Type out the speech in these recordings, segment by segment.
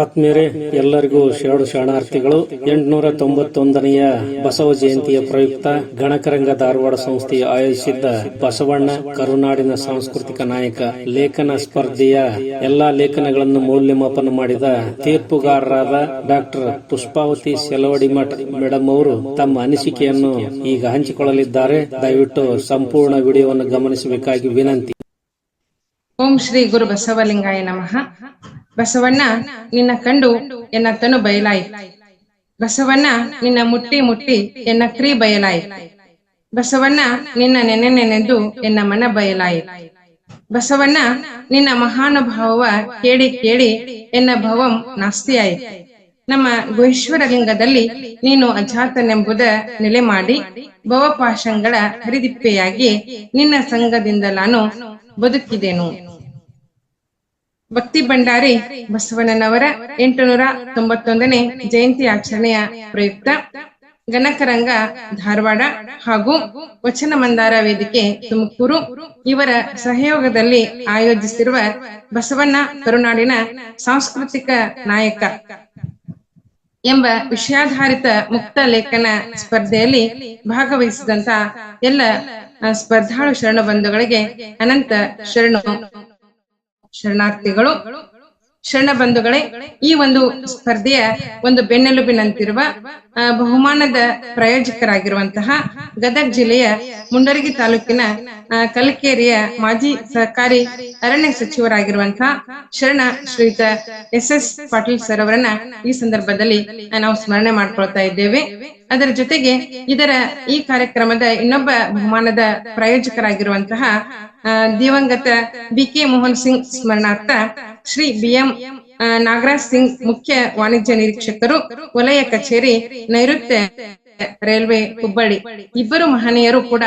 ಆತ್ಮೀಯರೇ, ಎಲ್ಲರಿಗೂ ಶರಡು ಶರಣಾರ್ಥಿಗಳು. ಎಂಟುನೂರ ತೊಂಬತ್ತೊಂದನೆಯ ಬಸವ ಜಯಂತಿಯ ಪ್ರಯುಕ್ತ ಗಣಕರಂಗ ಧಾರವಾಡ ಸಂಸ್ಥೆಯ ಆಯೋಜಿಸಿದ್ದ ಬಸವಣ್ಣ ಕರುನಾಡಿನ ಸಾಂಸ್ಕೃತಿಕ ನಾಯಕ ಲೇಖನ ಸ್ಪರ್ಧೆಯ ಎಲ್ಲಾ ಲೇಖನಗಳನ್ನು ಮೌಲ್ಯಮಾಪನ ಮಾಡಿದ ತೀರ್ಪುಗಾರರಾದ ಡಾಕ್ಟರ್ ಪುಷ್ಪಾವತಿ ಸೆಲವಡಿಮಠ್ ಮೇಡಮ್ ಅವರು ತಮ್ಮ ಅನಿಸಿಕೆಯನ್ನು ಈಗ ಹಂಚಿಕೊಳ್ಳಲಿದ್ದಾರೆ. ದಯವಿಟ್ಟು ಸಂಪೂರ್ಣ ವಿಡಿಯೋವನ್ನು ಗಮನಿಸಬೇಕಾಗಿ ವಿನಂತಿ. ಓಂ ಶ್ರೀ ಗುರು ಬಸವಲಿಂಗಾಯ ನಮಃ. ಬಸವಣ್ಣ, ನಿನ್ನ ಕಂಡು ಎನ್ನ ತನು ಬಯಲಾಯಿ. ಬಸವಣ್ಣ, ನಿನ್ನ ಮುಟ್ಟಿ ಮುಟ್ಟಿ ಎನ್ನ ಕ್ರೀ ಬಯಲಾಯಿ. ಬಸವಣ್ಣ, ನಿನ್ನ ನೆನೆ ನೆನೆದು ಎನ್ನ ಮನ ಬಯಲಾಯಿ. ಬಸವಣ್ಣ, ನಿನ್ನ ಮಹಾನುಭಾವ ಕೇಳಿ ಕೇಳಿ ಎನ್ನ ಭವಂ ನಾಸ್ತಿಯಾಯಿ. ನಮ್ಮ ಗುಹೇಶ್ವರ ಲಿಂಗದಲ್ಲಿ ನೀನು ಅಜಾತನೆಂಬುದ ನೆಲೆ ಮಾಡಿ, ಭವಪಾಶಂಗಳ ಹರಿದಿಪ್ಪೆಯಾಗಿ ನಿನ್ನ ಸಂಘದಿಂದ ನಾನು ಬದುಕಿದೆನು. ಭಕ್ತಿ ಭಂಡಾರಿ ಬಸವಣ್ಣನವರ ಎಂಟುನೂರ ತೊಂಬತ್ತೊಂದನೇ ಜಯಂತಿ ಆಚರಣೆಯ ಪ್ರಯುಕ್ತ ಗಣಕರಂಗ ಧಾರವಾಡ ಹಾಗೂ ವಚನ ಮಂದಾರ ವೇದಿಕೆ ತುಮಕೂರು. ಇವರ ಸಹಯೋಗದಲ್ಲಿ ಆಯೋಜಿಸಿರುವ ಬಸವಣ್ಣ ಕರುನಾಡಿನ ಸಾಂಸ್ಕೃತಿಕ ನಾಯಕ ಎಂಬ ವಿಷಯಾಧಾರಿತ ಮುಕ್ತ ಲೇಖನ ಸ್ಪರ್ಧೆಯಲ್ಲಿ ಭಾಗವಹಿಸಿದಂತ ಎಲ್ಲ ಸ್ಪರ್ಧಾಳು ಶರಣ ಬಂಧುಗಳಿಗೆ ಅನಂತ ಶರಣು ಶರಣಾರ್ಥಿಗಳು. ಶರಣ ಬಂಧುಗಳೇ, ಈ ಒಂದು ಸ್ಪರ್ಧೆಯ ಒಂದು ಬೆನ್ನೆಲುಬಿನಂತಿರುವ ಬಹುಮಾನದ ಪ್ರಾಯೋಜಕರಾಗಿರುವಂತಹ ಗದಗ ಜಿಲ್ಲೆಯ ಮುಂಡರಗಿ ತಾಲೂಕಿನ ಕಲಕೇರಿಯ ಮಾಜಿ ಸರ್ಕಾರಿ ಅರಣ್ಯ ಸಚಿವರಾಗಿರುವಂತಹ ಶರಣ ಶ್ರೀಯುತ ಎಸ್ ಎಸ್ ಪಾಟೀಲ್ ಸರ್ ಅವರನ್ನ ಈ ಸಂದರ್ಭದಲ್ಲಿ ನಾವು ಸ್ಮರಣೆ ಮಾಡ್ಕೊಳ್ತಾ ಇದ್ದೇವೆ. ಅದರ ಜೊತೆಗೆ ಇದರ ಈ ಕಾರ್ಯಕ್ರಮದ ಇನ್ನೊಬ್ಬ ಬಹುಮಾನದ ಪ್ರಾಯೋಜಕರಾಗಿರುವಂತಹ ದಿವಂಗತ ಬಿ ಕೆ ಮೋಹನ್ ಸಿಂಗ್ ಸ್ಮರಣಾರ್ಥ ಶ್ರೀ ಬಿಎಂ ನಾಗರಾಜ್ ಸಿಂಗ್ ಮುಖ್ಯ ವಾಣಿಜ್ಯ ನಿರೀಕ್ಷಕರು, ವಲಯ ಕಚೇರಿ, ನೈಋತ್ಯ ರೈಲ್ವೆ, ಹುಬ್ಬಳ್ಳಿ. ಇಬ್ಬರು ಮಹನೀಯರು ಕೂಡ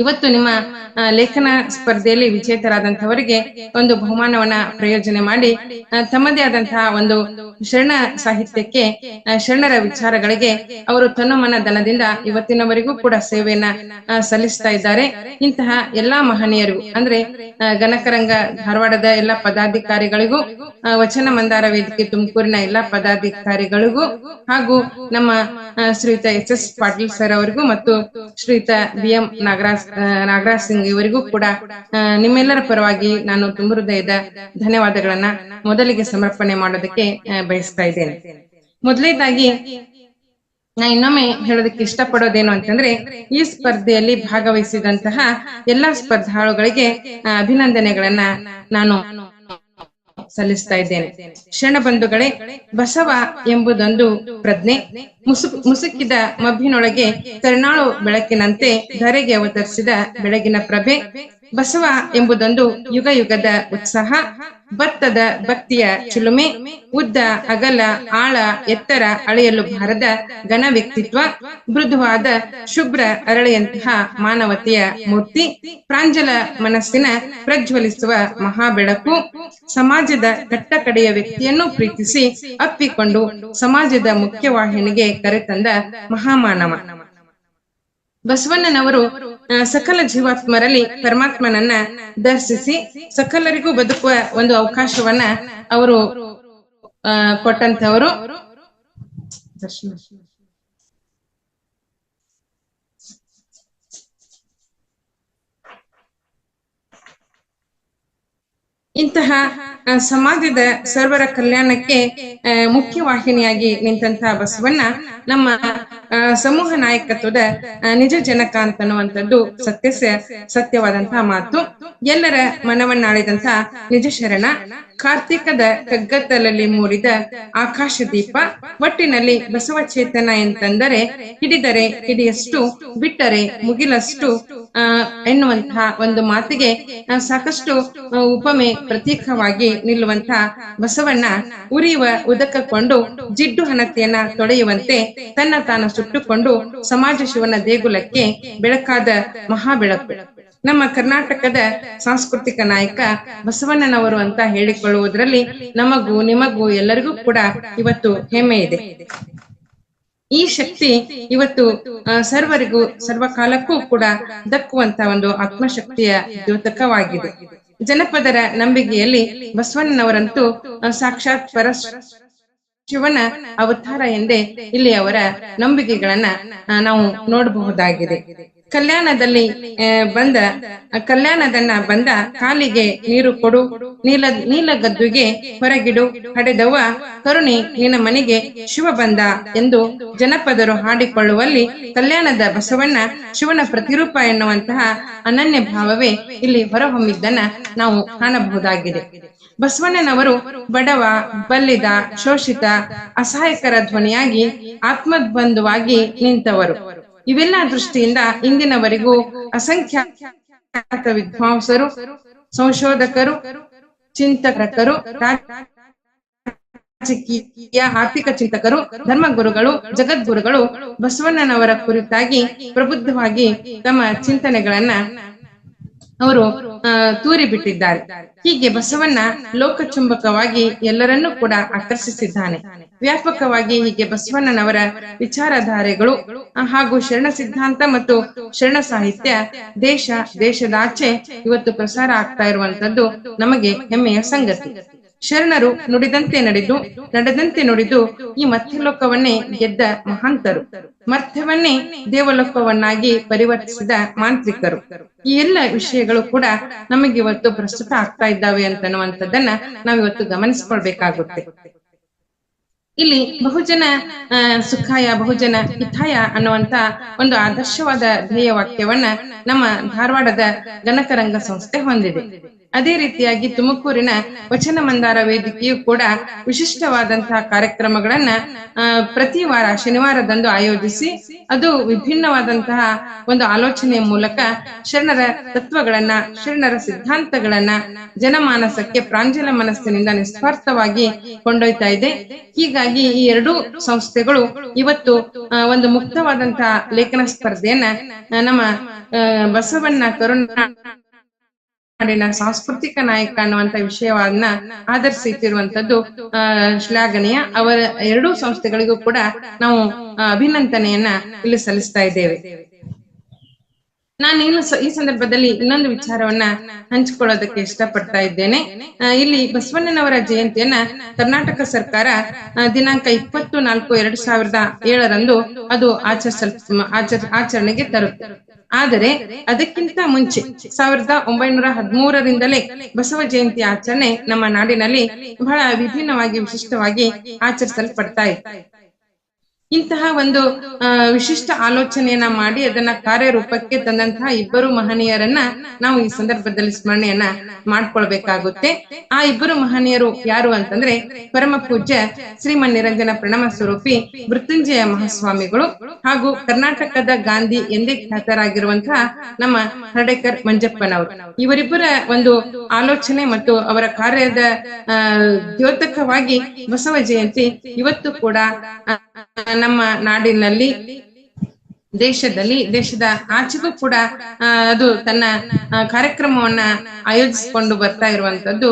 ಇವತ್ತು ನಿಮ್ಮ ಲೇಖನ ಸ್ಪರ್ಧೆಯಲ್ಲಿ ವಿಜೇತರಾದಂತವರಿಗೆ ಒಂದು ಬಹುಮಾನವನ್ನ ಪ್ರಯೋಜನೆ ಮಾಡಿ ತಮ್ಮದೇ ಆದಂತಹ ಒಂದು ಶರಣ ಸಾಹಿತ್ಯಕ್ಕೆ ಶರಣರ ವಿಚಾರಗಳಿಗೆ ಅವರು ತನ್ನಮನ ದನದಿಂದ ಇವತ್ತಿನವರೆಗೂ ಕೂಡ ಸೇವೆಯನ್ನ ಸಲ್ಲಿಸ್ತಾ ಇದ್ದಾರೆ. ಇಂತಹ ಎಲ್ಲಾ ಮಹನೀಯರು, ಅಂದ್ರೆ ಗಣಕರಂಗ ಧಾರವಾಡದ ಎಲ್ಲಾ ಪದಾಧಿಕಾರಿಗಳಿಗೂ ವಚನ ಮಂದಾರ ವೇದಿಕೆ ತುಮಕೂರಿನ ಎಲ್ಲಾ ಪದಾಧಿಕಾರಿಗಳಿಗೂ ಹಾಗೂ ನಮ್ಮ ಶ್ರೀಯುತ ಎಸ್ ಎಸ್ ಪಾಟೀಲ್ ಸರ್ ಅವರಿಗೂ ಮತ್ತು ಶ್ರೀಯುತ ಬಿ ಎಂ ನಾಗರಾಜ್ ನಾಗರಾಜ್ ಸಿಂಗ್ ಇವರಿಗೂ ಕೂಡ ನಿಮ್ಮೆಲ್ಲರ ಪರವಾಗಿ ನಾನು ತುಂಬ ಹೃದಯದ ಧನ್ಯವಾದಗಳನ್ನ ಮೊದಲಿಗೆ ಸಮರ್ಪಣೆ ಮಾಡೋದಕ್ಕೆ ಬಯಸ್ತಾ ಇದ್ದೇನೆ. ಮೊದಲನೇದಾಗಿ, ನಾ ಇನ್ನೊಮ್ಮೆ ಹೇಳೋದಕ್ಕೆ ಇಷ್ಟಪಡೋದೇನು ಅಂತಂದ್ರೆ, ಈ ಸ್ಪರ್ಧೆಯಲ್ಲಿ ಭಾಗವಹಿಸಿದಂತಹ ಎಲ್ಲಾ ಸ್ಪರ್ಧಾಳುಗಳಿಗೆ ಅಭಿನಂದನೆಗಳನ್ನ ನಾನು ಸಲ್ಲಿಸ್ತಾ ಇದ್ದೇನೆ. ಕ್ಷಣ ಬಂಧುಗಳೇ, ಬಸವ ಎಂಬುದೊಂದು ಪ್ರಜ್ಞೆ. ಮುಸು, ಮುಸುಕಿದ ಮಬ್ಬಿನೊಳಗೆ ಕರ್ನಾಳು ಬೆಳಕಿನಂತೆ ಧರೆಗೆ ಅವತರಿಸಿದ ಬೆಳಗಿನ ಪ್ರಭೆ. ಬಸವ ಎಂಬುದೊಂದು ಯುಗ ಯುಗದ ಉತ್ಸಾಹ, ಭತ್ತದ ಭಕ್ತಿಯ ಚಿಲುಮೆ, ಉದ್ದ, ಅಗಲ, ಆಳ, ಎತ್ತರ ಅಳೆಯಲು ಬಾರದ ಘನ ವ್ಯಕ್ತಿತ್ವ, ಮೃದುವಾದ ಶುಭ್ರ ಅರಳೆಯಂತಹ ಮಾನವತೆಯ ಮೂರ್ತಿ, ಪ್ರಾಂಜಲ ಮನಸ್ಸಿನ ಪ್ರಜ್ವಲಿಸುವ ಮಹಾಬೆಳಕು, ಸಮಾಜದ ಕಟ್ಟಕಡೆಯ ವ್ಯಕ್ತಿಯನ್ನು ಪ್ರೀತಿಸಿ ಅಪ್ಪಿಕೊಂಡು ಸಮಾಜದ ಮುಖ್ಯವಾಹಿನಿಗೆ ಕರೆತಂದ ಮಹಾಮಾನವ. ಬಸವಣ್ಣನವರು ಸಕಲ ಜೀವಾತ್ಮರಲ್ಲಿ ಪರಮಾತ್ಮನನ್ನ ದರ್ಶಿಸಿ ಸಕಲರಿಗೂ ಬದುಕುವ ಒಂದು ಅವಕಾಶವನ್ನ ಅವರು ಕೊಟ್ಟಂತವರು ಇಂತಹ ಸಮಾಜದ ಸರ್ವರ ಕಲ್ಯಾಣಕ್ಕೆ ಮುಖ್ಯವಾಹಿನಿಯಾಗಿ ನಿಂತಹ ಬಸವಣ್ಣ ನಮ್ಮ ಸಮೂಹ ನಾಯಕತ್ವದ ನಿಜ ಜನಕ ಅಂತನ್ನುವಂಥದ್ದು ಸತ್ಯ ಸತ್ಯವಾದಂತಹ ಮಾತು. ಎಲ್ಲರ ಮನವನ್ನಾಳಿದಂತ ನಿಜ ಶರಣ ಕಾರ್ತಿಕದ ಕಗ್ಗತ್ತಲಲ್ಲಿ ಮೂಡಿದ ಆಕಾಶ ದೀಪ ಒಟ್ಟಿನಲ್ಲಿ ಬಸವ ಚೇತನ ಎಂತಂದರೆ ಹಿಡಿದರೆ ಹಿಡಿಯಷ್ಟು, ಬಿಟ್ಟರೆ ಮುಗಿಲಷ್ಟು, ಆ ಎನ್ನುವಂತಹ ಒಂದು ಮಾತಿಗೆ ಸಾಕಷ್ಟು ಉಪಮೆ ಪ್ರತೀಕವಾಗಿ ನಿಲ್ಲುವಂತ ಬಸವಣ್ಣ ಉರಿಯುವ ಉದಕಕೊಂಡು ಜಿಡ್ಡು ಹಣತೆಯನ್ನ ತೊಡೆಯುವಂತೆ ತನ್ನ ತಾನು ಸುಟ್ಟುಕೊಂಡು ಸಮಾಜ ಶಿವನ ದೇಗುಲಕ್ಕೆ ಬೆಳಕಾದ ಮಹಾಬೆಳಕು. ನಮ್ಮ ಕರ್ನಾಟಕದ ಸಾಂಸ್ಕೃತಿಕ ನಾಯಕ ಬಸವಣ್ಣನವರು ಅಂತ ಹೇಳಿಕೊಳ್ಳುವುದರಲ್ಲಿ ನಮಗೂ, ನಿಮಗೂ ಎಲ್ಲರಿಗೂ ಕೂಡ ಇವತ್ತು ಹೆಮ್ಮೆ ಇದೆ. ಈ ಶಕ್ತಿ ಇವತ್ತು ಸರ್ವರಿಗೂ, ಸರ್ವಕಾಲಕ್ಕೂ ಕೂಡ ದಕ್ಕುವಂತ ಒಂದು ಆತ್ಮಶಕ್ತಿಯ ದ್ಯೋತಕವಾಗಿದೆ. ಜನಪದರ ನಂಬಿಕೆಯಲ್ಲಿ ಬಸವಣ್ಣನವರಂತೂ ಸಾಕ್ಷಾತ್ ಪರ ಶಿವನ ಅವತಾರ ಎಂದೇ ಇಲ್ಲಿ ಅವರ ನಂಬಿಕೆಗಳನ್ನ ನಾವು ನೋಡಬಹುದಾಗಿದೆ. ಕಲ್ಯಾಣದಲ್ಲಿ ಬಂದ ಕಲ್ಯಾಣದನ್ನ ಬಂದ ಕಾಲಿಗೆ ನೀರು ಕೊಡು, ನೀಲ, ನೀಲಗದ್ದುಗೆ ಹೊರಗಿಡು ಹಡೆದವ ಕರುಣಿ, ನಿನ್ನ ಮನೆಗೆ ಶಿವ ಬಂದ ಎಂದು ಜನಪದರು ಹಾಡಿಕೊಳ್ಳುವಲ್ಲಿ ಕಲ್ಯಾಣದ ಬಸವಣ್ಣ ಶಿವನ ಪ್ರತಿರೂಪ ಎನ್ನುವಂತಹ ಅನನ್ಯ ಭಾವವೇ ಇಲ್ಲಿ ಹೊರಹೊಮ್ಮಿದ್ದನ್ನ ನಾವು ಕಾಣಬಹುದಾಗಿದೆ. ಬಸವಣ್ಣನವರು ಬಡವ, ಬಲ್ಲಿದ, ಶೋಷಿತ, ಅಸಹಾಯಕರ ಧ್ವನಿಯಾಗಿ ಆತ್ಮಬಂಧುವಾಗಿ ನಿಂತವರು. ಇವೆಲ್ಲ ದೃಷ್ಟಿಯಿಂದ ಇಂದಿನವರೆಗೂ ಅಸಂಖ್ಯಾತ ವಿದ್ವಾಂಸರು, ಸಂಶೋಧಕರು, ಚಿಂತಕರು, ರಾಜಕೀಯ ಆರ್ಥಿಕ ಚಿಂತಕರು, ಧರ್ಮಗುರುಗಳು, ಜಗದ್ಗುರುಗಳು ಬಸವಣ್ಣನವರ ಕುರಿತಾಗಿ ಪ್ರಬುದ್ಧವಾಗಿ ತಮ್ಮ ಚಿಂತನೆಗಳನ್ನ ಅವರು ತೂರಿ ಬಿಟ್ಟಿದ್ದಾರೆ. ಹೀಗೆ ಬಸವಣ್ಣ ಲೋಕಚುಂಬಕವಾಗಿ ಎಲ್ಲರನ್ನೂ ಕೂಡ ಆಕರ್ಷಿಸಿದ್ದಾನೆ. ವ್ಯಾಪಕವಾಗಿ ಹೀಗೆ ಬಸವಣ್ಣನವರ ವಿಚಾರಧಾರೆಗಳು ಹಾಗೂ ಶರಣ ಸಿದ್ಧಾಂತ ಮತ್ತು ಶರಣ ಸಾಹಿತ್ಯ ದೇಶ ದೇಶದಾಚೆ ಇವತ್ತು ಪ್ರಸಾರ ಆಗ್ತಾ ಇರುವಂತದ್ದು ನಮಗೆ ಹೆಮ್ಮೆಯ ಸಂಗತಿ. ಶರಣರು ನುಡಿದಂತೆ ನಡೆದು, ನಡೆದಂತೆ ನುಡಿದು ಈ ಮಧ್ಯಲೋಕವನ್ನೇ ಗೆದ್ದ ಮಹಾಂತರು. ಮರ್ಥವನ್ನೇ ದೇವಲೋಕವನ್ನಾಗಿ ಪರಿವರ್ತಿಸಿದ ಮಾಂತ್ರಿಕರು. ಈ ಎಲ್ಲ ವಿಷಯಗಳು ಕೂಡ ನಮಗೆ ಇವತ್ತು ಪ್ರಸ್ತುತ ಆಗ್ತಾ ಇದ್ದಾವೆ ಅಂತನ್ನುವಂಥದ್ದನ್ನ ನಾವಿವತ್ತು ಗಮನಿಸ್ಕೊಳ್ಬೇಕಾಗುತ್ತೆ. ಇಲ್ಲಿ ಬಹುಜನ ಸುಖಾಯ, ಬಹುಜನ ಹಿತಾಯ ಅನ್ನುವಂತ ಒಂದು ಆದರ್ಶವಾದ ಧ್ಯೇಯ ವಾಕ್ಯವನ್ನ ನಮ್ಮ ಧಾರವಾಡದ ಗಣಕರಂಗ ಸಂಸ್ಥೆ ಹೊಂದಿದೆ. ಅದೇ ರೀತಿಯಾಗಿ ತುಮಕೂರಿನ ವಚನ ಮಂದಾರ ವೇದಿಕೆಯು ಕೂಡ ವಿಶಿಷ್ಟವಾದಂತಹ ಕಾರ್ಯಕ್ರಮಗಳನ್ನ ಪ್ರತಿ ವಾರ ಶನಿವಾರದಂದು ಆಯೋಜಿಸಿ, ಅದು ವಿಭಿನ್ನವಾದಂತಹ ಒಂದು ಆಲೋಚನೆಯ ಮೂಲಕ ಶರಣರ ತತ್ವಗಳನ್ನ, ಶರಣರ ಸಿದ್ಧಾಂತಗಳನ್ನ ಜನಮಾನಸಕ್ಕೆ, ಪ್ರಾಂಜಲ ಮನಸ್ಸಿನಿಂದ ನಿಸ್ವಾರ್ಥವಾಗಿ ಕೊಂಡೊಯ್ತಾ ಇದೆ. ಹೀಗಾಗಿ ಈ ಎರಡೂ ಸಂಸ್ಥೆಗಳು ಇವತ್ತು ಒಂದು ಮುಕ್ತವಾದಂತಹ ಲೇಖನ ಸ್ಪರ್ಧೆಯನ್ನ ನಮ್ಮ ಬಸವಣ್ಣ ಕರುಣಾ ನಾಡಿನ ಸಾಂಸ್ಕೃತಿಕ ನಾಯಕ ಅನ್ನುವಂತ ವಿಷಯವನ್ನ ಆಧರಿಸಿಟ್ಟಿರುವಂತದ್ದು ಶ್ಲಾಘನೀಯ. ಅವರ ಎರಡೂ ಸಂಸ್ಥೆಗಳಿಗೂ ಕೂಡ ನಾವು ಅಭಿನಂದನೆಯನ್ನ ಇಲ್ಲಿ ಸಲ್ಲಿಸ್ತಾ ಇದ್ದೇವೆ. ನಾನು ಇನ್ನು ಈ ಸಂದರ್ಭದಲ್ಲಿ ಇನ್ನೊಂದು ವಿಚಾರವನ್ನ ಹಂಚಿಕೊಳ್ಳೋದಕ್ಕೆ ಇಷ್ಟಪಡ್ತಾ ಇದ್ದೇನೆ. ಇಲ್ಲಿ ಬಸವಣ್ಣನವರ ಜಯಂತಿಯನ್ನ ಕರ್ನಾಟಕ ಸರ್ಕಾರ ದಿನಾಂಕ ಇಪ್ಪತ್ತು ನಾಲ್ಕು ಎರಡ್ ಸಾವಿರದ ಏಳರಂದು ಅದು ಆಚರಿಸಲ್ ಆಚರಣೆಗೆ ತರುತ್ತೆ ಆದರೆ ಅದಕ್ಕಿಂತ ಮುಂಚೆ ಸಾವಿರದ ಒಂಬೈನೂರ ಹದಿಮೂರರಿಂದಲೇ ಬಸವ ಜಯಂತಿ ಆಚರಣೆ ನಮ್ಮ ನಾಡಿನಲ್ಲಿ ಬಹಳ ವಿಭಿನ್ನವಾಗಿ ವಿಶಿಷ್ಟವಾಗಿ ಆಚರಿಸಲ್ಪಡ್ತಾ ಇತ್ತು. ಇಂತಹ ಒಂದು ವಿಶಿಷ್ಟ ಆಲೋಚನೆಯನ್ನ ಮಾಡಿ ಅದನ್ನ ಕಾರ್ಯರೂಪಕ್ಕೆ ತಂದಂತಹ ಇಬ್ಬರು ಮಹನೀಯರನ್ನ ನಾವು ಈ ಸಂದರ್ಭದಲ್ಲಿ ಸ್ಮರಣೆಯನ್ನ ಮಾಡ್ಕೊಳ್ಬೇಕಾಗುತ್ತೆ. ಆ ಇಬ್ಬರು ಮಹನೀಯರು ಯಾರು ಅಂತಂದ್ರೆ ಪರಮ ಪೂಜ್ಯ ಶ್ರೀಮನ್ ನಿರಂಜನ ಪ್ರಣಮ ಸ್ವರೂಪಿ ಮೃತ್ಯುಂಜಯ ಮಹಾಸ್ವಾಮಿಗಳು ಹಾಗೂ ಕರ್ನಾಟಕದ ಗಾಂಧಿ ಎಂದೇ ಖ್ಯಾತರಾಗಿರುವಂತಹ ನಮ್ಮ ಹರಡೇಕರ್ ಮಂಜಪ್ಪನವರು. ಇವರಿಬ್ಬರ ಒಂದು ಆಲೋಚನೆ ಮತ್ತು ಅವರ ಕಾರ್ಯದ ದ್ಯೋತಕವಾಗಿ ಬಸವ ಜಯಂತಿ ಇವತ್ತು ಕೂಡ ನಮ್ಮ ನಾಡಿನಲ್ಲಿ ದೇಶದಲ್ಲಿ, ದೇಶದ ಆಚೆಗೂ ಕೂಡ ಅದು ತನ್ನ ಕಾರ್ಯಕ್ರಮವನ್ನ ಆಯೋಜಿಸಿಕೊಂಡು ಬರ್ತಾ ಇರುವಂತದ್ದು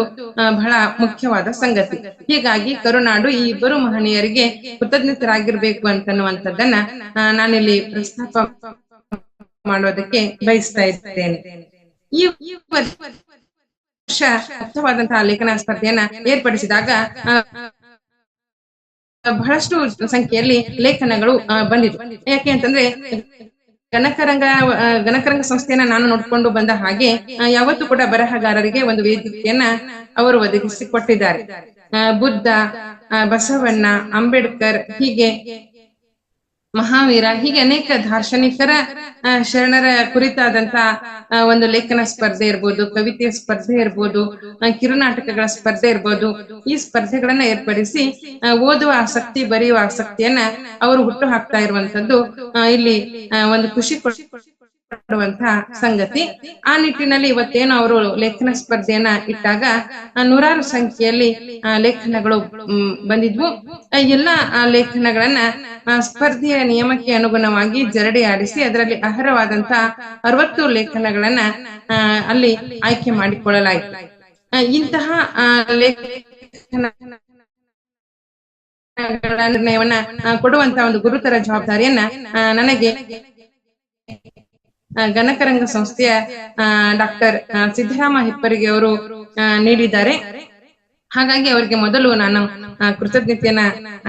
ಬಹಳ ಮುಖ್ಯವಾದ ಸಂಗತಿ. ಹೀಗಾಗಿ ಕರುನಾಡು ಈ ಇಬ್ಬರು ಮಹನೀಯರಿಗೆ ಕೃತಜ್ಞತರಾಗಿರ್ಬೇಕು ಅಂತನ್ನುವಂಥದ್ದನ್ನ ನಾನಿಲ್ಲಿ ಪ್ರಸ್ತಾಪ ಮಾಡೋದಕ್ಕೆ ಬಯಸ್ತಾ ಇದ್ದೇನೆ. ಈ ವರ್ಷ ಅರ್ಥವಾದಂತಹ ಲೇಖನ ಸ್ಪರ್ಧೆಯನ್ನ ಏರ್ಪಡಿಸಿದಾಗ ಬಹಳಷ್ಟು ಸಂಖ್ಯೆಯಲ್ಲಿ ಲೇಖನಗಳು ಬಂದಿದೆ ಯಾಕೆ ಅಂತಂದ್ರೆ ಗಣಕರಂಗ ಗಣಕರಂಗ ಸಂಸ್ಥೆಯನ್ನ ನಾನು ನೋಡ್ಕೊಂಡು ಬಂದ ಹಾಗೆ ಯಾವತ್ತೂ ಕೂಡ ಬರಹಗಾರರಿಗೆ ಒಂದು ವೇದಿಕೆಯನ್ನ ಅವರು ಒದಗಿಸಿ ಕೊಟ್ಟಿದ್ದಾರೆ ಬುದ್ಧ ಬಸವಣ್ಣ, ಅಂಬೇಡ್ಕರ್ ಹೀಗೆ ಮಹಾವೀರ, ಹೀಗೆ ಅನೇಕ ದಾರ್ಶನಿಕರ ಶರಣರ ಕುರಿತಾದಂತ ಒಂದು ಲೇಖನ ಸ್ಪರ್ಧೆ ಇರ್ಬೋದು ಕವಿತೆಯ ಸ್ಪರ್ಧೆ ಇರ್ಬೋದು ಕಿರುನಾಟಕಗಳ ಸ್ಪರ್ಧೆ ಇರ್ಬೋದು, ಈ ಸ್ಪರ್ಧೆಗಳನ್ನ ಏರ್ಪಡಿಸಿ ಓದುವ ಆಸಕ್ತಿ, ಬರೆಯುವ ಆಸಕ್ತಿಯನ್ನ ಅವರು ಹುಟ್ಟು ಹಾಕ್ತಾ ಇರುವಂತದ್ದು ಇಲ್ಲಿ ಒಂದು ಒಂದು ಖುಷಿ ಪಡುವಂತಹ ಸಂಗತಿ. ಆ ನಿಟ್ಟಿನಲ್ಲಿ ಇವತ್ತೇನು ಅವರು ಲೇಖನ ಸ್ಪರ್ಧೆಯನ್ನ ಇಟ್ಟಾಗ ನೂರಾರು ಸಂಖ್ಯೆಯಲ್ಲಿ ಲೇಖನಗಳು ಬಂದಿದ್ವು. ಎಲ್ಲಾ ಲೇಖನಗಳನ್ನ ಆ, ಸ್ಪರ್ಧೆಯ ನಿಯಮಕ್ಕೆ ಅನುಗುಣವಾಗಿ ಜರಡಿ ಆಡಿಸಿ ಅದರಲ್ಲಿ ಅರ್ಹವಾದಂತಹ ಅರವತ್ತು ಲೇಖನಗಳನ್ನ ಅಲ್ಲಿ ಆಯ್ಕೆ ಮಾಡಿಕೊಳ್ಳಲಾಯಿತು. ಇಂತಹ ಆ, ಲೇಖನ ನಿರ್ಣಯವನ್ನ ಕೊಡುವಂತ ಒಂದು ಗುರುತರ ಜವಾಬ್ದಾರಿಯನ್ನ ನನಗೆ ಗಣಕರಂಗ ಸಂಸ್ಥೆಯ ಡಾಕ್ಟರ್ ಸಿದ್ದರಾಮ ಹಿಪ್ಪರಿಗೆ ಅವರು ನೀಡಿದ್ದಾರೆ. ಹಾಗಾಗಿ ಅವರಿಗೆ ಮೊದಲು ನಾನು ಕೃತಜ್ಞತೆಯನ್ನ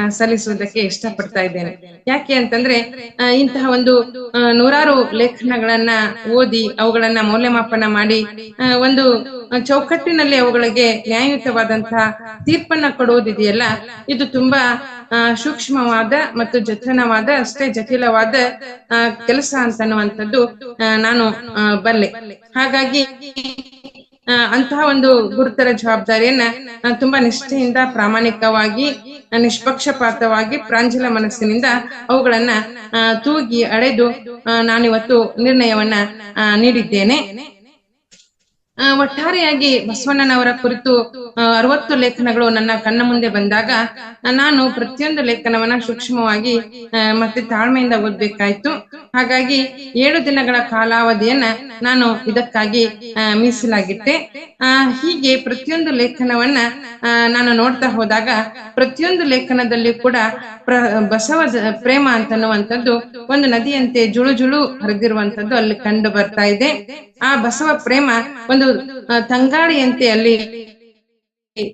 ಸಲ್ಲಿಸುವುದಕ್ಕೆ ಇಷ್ಟಪಡ್ತಾ ಇದ್ದೇನೆ. ಯಾಕೆ ಅಂತಂದ್ರೆ ಇಂತಹ ಒಂದು ನೂರಾರು ಲೇಖನಗಳನ್ನ ಓದಿ ಅವುಗಳನ್ನ ಮೌಲ್ಯಮಾಪನ ಮಾಡಿ ಒಂದು ಚೌಕಟ್ಟಿನಲ್ಲಿ ಅವುಗಳಿಗೆ ನ್ಯಾಯಯುತವಾದಂತಹ ತೀರ್ಪನ್ನ ಕೊಡುವುದಿದೆಯಲ್ಲ, ಇದು ತುಂಬಾ ಸೂಕ್ಷ್ಮವಾದ ಮತ್ತು ಜತನವಾದ ಅಷ್ಟೇ ಜಟಿಲವಾದ ಕೆಲಸ ಅಂತನ್ನುವಂಥದ್ದು ನಾನು ಬಲ್ಲೆ. ಹಾಗಾಗಿ ಅಂತಹ ಒಂದು ಗುರುತರ ಜವಾಬ್ದಾರಿಯನ್ನ ತುಂಬಾ ನಿಷ್ಠೆಯಿಂದ, ಪ್ರಾಮಾಣಿಕವಾಗಿ ನಿಷ್ಪಕ್ಷಪಾತವಾಗಿ, ಪ್ರಾಂಜಲ ಮನಸ್ಸಿನಿಂದ ಅವುಗಳನ್ನ ತೂಗಿ ಅಳೆದು ನಾನು ನಾನಿವತ್ತು ನಿರ್ಣಯವನ್ನ ನೀಡಿದ್ದೇನೆ. ಒಟ್ಟಾರೆಯಾಗಿ ಬಸವಣ್ಣನವರ ಕುರಿತು ಅರವತ್ತು ಲೇಖನಗಳು ನನ್ನ ಕಣ್ಣ ಮುಂದೆ ಬಂದಾಗ ನಾನು ಪ್ರತಿಯೊಂದು ಲೇಖನವನ್ನ ಸೂಕ್ಷ್ಮವಾಗಿ ಮತ್ತೆ ತಾಳ್ಮೆಯಿಂದ ಓದ್ಬೇಕಾಯ್ತು. ಹಾಗಾಗಿ ಏಳು ದಿನಗಳ ಕಾಲಾವಧಿಯನ್ನ ನಾನು ಇದಕ್ಕಾಗಿ ಮೀಸಲಾಗಿಟ್ಟೆ. ಹೀಗೆ ಪ್ರತಿಯೊಂದು ಲೇಖನವನ್ನ ನಾನು ನೋಡ್ತಾ ಹೋದಾಗ, ಪ್ರತಿಯೊಂದು ಲೇಖನದಲ್ಲಿ ಕೂಡ ಪ್ರ, ಬಸವ ಪ್ರೇಮ ಅಂತನ್ನುವಂಥದ್ದು ಒಂದು ನದಿಯಂತೆ ಜುಳು ಜುಳು ಹರಿದಿರುವಂತದ್ದು ಅಲ್ಲಿ ಕಂಡು ಬರ್ತಾ ಇದೆ. ಆ ಬಸವ ಪ್ರೇಮ ಒಂದು ತಂಗಾಳಿಯಂತೆ ಅಲ್ಲಿ